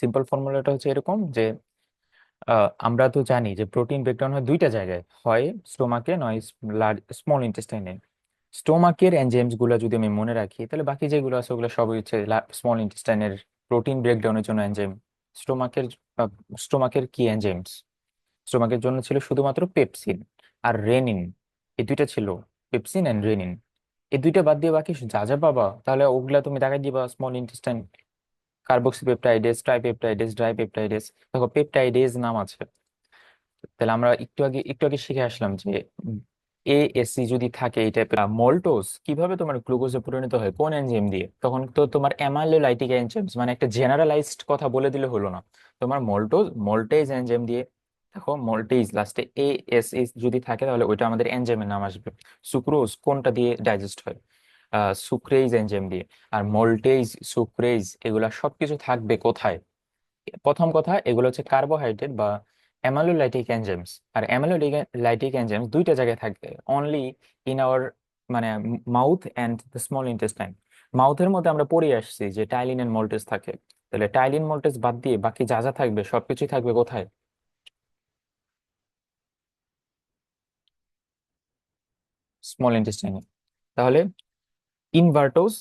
Simple ফর্মুলাটা হচ্ছে এরকম যে আমরা তো জানি যে প্রোটিন ব্রেকডাউন হয় দুইটা জায়গায়। হয় স্টোমাকে নয় স্মল ইন্টেস্টাইনে স্টোমাকের এনজাইমসগুলো যদি আমি মনে রাখি, তাহলে বাকি যেগুলো আছে ওগুলো সবই হচ্ছে স্মল ইন্টেস্টাইনের প্রোটিন ব্রেকডাউনের জন্য এনজাইম স্টোমাকের স্টোমাকের কি এনজাইমস স্টোমাকের জন্য ছিল শুধুমাত্র পেপসিন আর রেনিন এই দুইটা ছিল পেপসিন এন্ড রেনিন এই দুইটা বাদ দিয়ে বাকি যা যা পাবা, তাহলে ওগুলা তুমি দেখাই দিবা small intestine carboxypeptidase tripeptidase dipeptidase দেখো পেপটাইডেজ নাম আছে। তাহলে আমরা একটু আগে একটু আগে শিখে আসলাম যে এ, এসি যদি থাকে এই টাইপের মল্টোজ কীভাবে তোমার গ্লুকোজে পরিণত হয়? কোন এনজাইম দিয়ে? তখন তো তোমার অ্যামাইলোলাইটিক এনজাইমস মানে একটা জেনারেলাইজড কথা বলে দিলে হলো না। তোমার মল্টোজ মল্টেজ এনজাইম দিয়ে, দেখো মল্টেজ লাস্টে এ এস এস যদি থাকে তাহলে ওইটা আমাদের এনজাইমের নাম আসবে। সুক্রোজ কোনটা দিয়ে ডাইজেস্ট হয়? সুক্রেজ এনজাইম দিয়ে আর মল্টেজ সুক্রেজ এগুলা সবকিছু থাকবে কোথায়? প্রথম কথা, এগুলো হচ্ছে কার্বোহাইড্রেট বা অ্যামাইলোলাইটিক এনজাইমস আর অ্যামাইলোলাইটিক এনজাইমস দুইটা জায়গায় থাকবে। অনলি ইন আওয়ার মানে mouth and the small intestine মাউথের মধ্যে আমরা পড়ে আসছি যে টাইলিন এন্ড মল্টেজ থাকে। তাহলে টাইলিন মল্টেজ বাদ দিয়ে বাকি যা যা থাকবে সবকিছুই থাকবে কোথায়? স্মল ইন্টেস্টাইনে তাহলে ইনভার্টোজ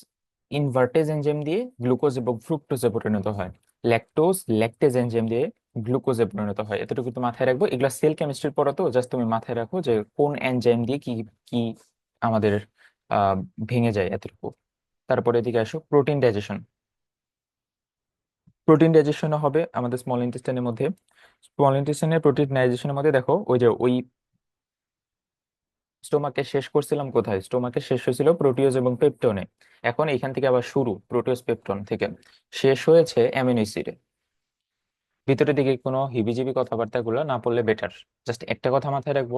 ইনভার্টেজ এনজাইম দিয়ে গ্লুকোজ এবং ফ্রুক্টোজে পরিণত হয়। ল্যাকটোজ, ল্যাকটেজ এনজাইম দিয়ে গ্লুকোজে পরিণত হয়। এতটুকু তো মাথায় রাখব। এগুলো সেল কেমিস্ট্রির পড়া তো, জাস্ট তুমি মাথায় রাখো যে কোন এনজাইম দিয়ে কি কি আমাদের ভেঙে যায় এতটুকু। তারপরে এদিকে আসো, প্রোটিন ডাইজেশন। প্রোটিন ডাইজেশনও হবে আমাদের স্মল ইন্টেস্টাইনের মধ্যে। স্মল ইন্টেস্টাইনের প্রোটিন ডাইজেশনের মধ্যে দেখো, ওই যে ওই স্টোমাকে শেষ করছিলাম কোথায়? স্টোমাকে শেষ হয়েছিল প্রোটিওজ এবং পেপটনে। এখন এখান থেকে আবার শুরু, প্রোটিওজ পেপটন থেকে। শেষ হয়েছে অ্যামিনো অ্যাসিডে। ভিতরের দিকে কোনো হিবিজিবি কথাবার্তা গুলো না পড়লে বেটার জাস্ট একটা কথা মাথায় রাখব,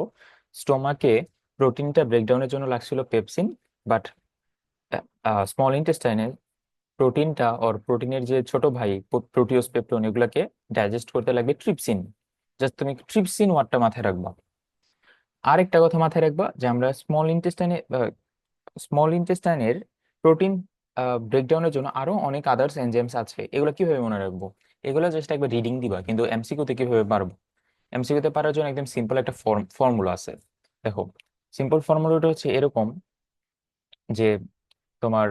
স্টোমাকে প্রোটিনটা ব্রেকডাউনের জন্য লাগছিল পেপসিন বাট স্মল ইন্টেস্টাইনে প্রোটিনটা ওর প্রোটিনের যে ছোট ভাই প্রোটিওস পেপটন, এগুলাকে ডাইজেস্ট করতে লাগবে ট্রিপসিন জাস্ট তুমি ট্রিপসিন ওয়ার্ডটা মাথায় রাখবা। আরেকটা কথা মাথায় রাখবা যে আমরা স্মল ইন্টেস্টাইনে স্মল ইন্টেস্টাইনের প্রোটিন ব্রেকডাউনের জন্য আরও অনেক আদার্স এনজাইমস আছে। এগুলো কীভাবে মনে রাখব? এগুলো জাস্ট একবার রিডিং দিবা, কিন্তু এমসিকিউ তে কীভাবে পারব? এমসিকিউ তে পারার জন্য একদম সিম্পল একটা ফর্মুলা আছে। দেখো সিম্পল ফর্মুলাটা হচ্ছে এরকম যে তোমার